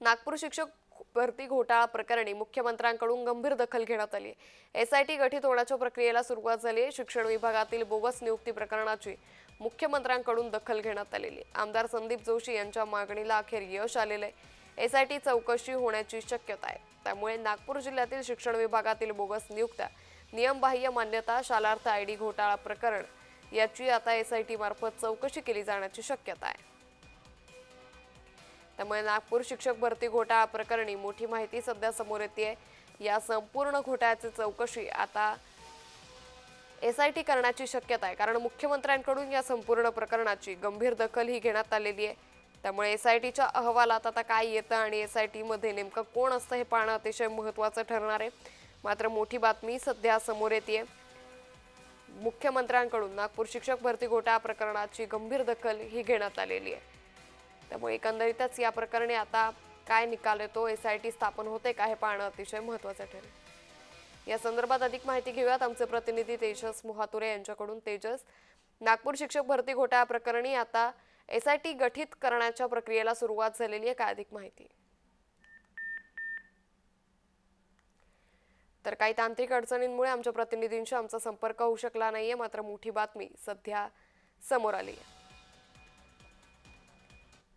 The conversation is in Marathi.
नागपूर शिक्षक भरती घोटाळा प्रकरणी मुख्यमंत्र्यांकडून गंभीर दखल घेण्यात आली एसआयटी गठीत होण्याच्या प्रक्रियेला सुरुवात झाली आहे. शिक्षण विभागातील बोगस नियुक्ती प्रकरणाची मुख्यमंत्र्यांकडून दखल घेण्यात आलेली आहे. आमदार संदीप जोशी यांच्या मागणीला अखेर यश आलेलं आहे. एसआयटी चौकशी होण्याची शक्यता आहे. त्यामुळे नागपूर जिल्ह्यातील शिक्षण विभागातील बोगस नियुक्त्या नियमबाह्य मान्यता शालार्थ आय डी घोटाळा प्रकरण याची आता एसआयटी मार्फत चौकशी केली जाण्याची शक्यता आहे. त्यामुळे नागपूर शिक्षक भरती घोटाळा प्रकरणी मोठी माहिती सध्या समोर येते. या संपूर्ण घोटाळ्याची चौकशी आता एस आय टी करण्याची शक्यता आहे. कारण मुख्यमंत्र्यांकडून या संपूर्ण प्रकरणाची गंभीर दखल ही घेण्यात आलेली आहे. त्यामुळे एस आय टीच्या अहवालात आता काय येतं आणि एस आय टीमध्ये नेमकं कोण असतं हे पाहणं अतिशय महत्त्वाचं ठरणार आहे. मात्र मोठी बातमी सध्या समोर येते. मुख्यमंत्र्यांकडून नागपूर शिक्षक भरती घोटाळा प्रकरणाची गंभीर दखल ही घेण्यात आलेली आहे. त्यामुळे एकंदरीतच या प्रकरणी आता काय निकाल येतो एस आय टी स्थापन होते का हे पाहणं अतिशय महत्त्वाचं ठरेल. या संदर्भात अधिक माहिती घेऊयात आमचे प्रतिनिधी तेजस मोहातुरे यांच्याकडून. तेजस नागपूर शिक्षक भरती घोटाळा प्रकरणी आता एस आय टी गठीत करण्याच्या प्रक्रियेला सुरुवात झालेली आहे. काय अधिक माहिती? तर काही तांत्रिक अडचणींमुळे आमच्या प्रतिनिधींशी आमचा संपर्क होऊ शकला नाहीये. मात्र मोठी बातमी सध्या समोर आली आहे.